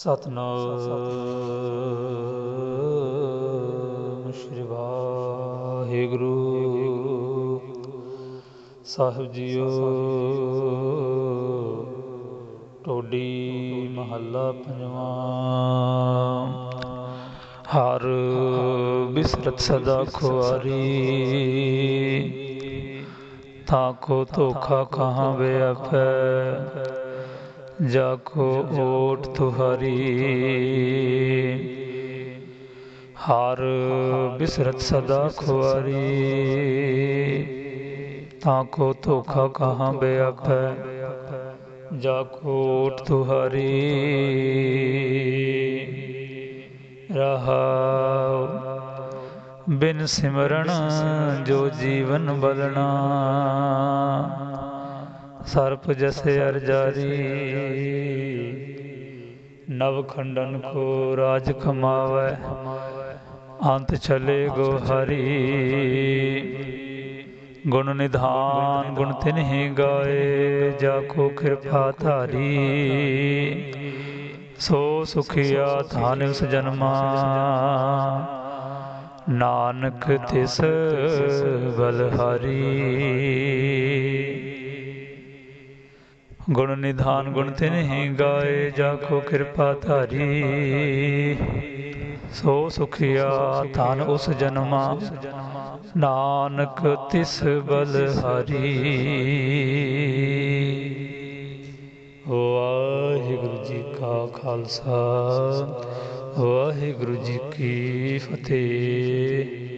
ਸਤਨਾਮ ਸ਼੍ਰੀ ਵਾਹਿਗੁਰੂ। ਸਾਹਿਬ ਜੀਓ, ਟੋਡੀ ਮਹੱਲਾ ਪੰਜਵਾਂ। ਹਰ ਬਿਸਰਤ ਸਦਾ ਖੁਆਰੀ। ਤਾਂ ਕੋ ਧੋਖਾ ਕਹਾਂ ਵਿਆਪੈ ਜਾ ਕੋ ਓਟ ਤੁਹਾਰੀ ਹਰ ਬਿਸਰਤ ਸਦਾ ਖੁਆਰੀ ਤਾਂ ਕੋ ਧੋਖਾ ਕਹਾਂ ਬਿਆਪੈ ਜਾ ਕੋ ਓਟ ਤੁਹਾਰੀ ਰਹਾਉ ਬਿਨ ਸਿਮਰਨ ਜੋ ਜੀਵਨ ਬਲਣਾ ਸਰਪ ਜਸੇ ਅਰ ਜਾਰੀ। ਨਵ ਖੰਡਨ ਕੋ ਰਾਜ ਕਮਾਵੈ ਅੰਤ ਚਲੇ ਗੋ ਹਰੀ। ਗੁਣ ਨਿਧਾਨ ਗੁਣ ਤਿਨਹਿ ਗਾਏ ਜਾ ਕੋ ਕਿਰਪਾ ਧਾਰੀ। ਸੋ ਸੁਖਿਆ ਧਨ ਉਸ ਜਨਮਾ। ਨਾਨਕ ਤਿਸ ਬਲਹਾਰੀ। ਗੁਣ ਨਿਧਾਨ ਗੁਣ ਤਿਨਹਿ ਗਾਏ ਜਾ ਕੋ ਕਿਰਪਾ ਧਾਰੀ। ਸੋ ਸੁਖਿਆ ਧਨ ਉਸ ਜਨਮਾ, ਨਾਨਕ ਤਿਸ ਬਲਹਾਰੀ ਵਾਹਿਗੁਰੂ ਜੀ ਕਾ ਖਾਲਸਾ, ਵਾਹਿਗੁਰੂ ਜੀ ਕੀ ਫਤਿਹ।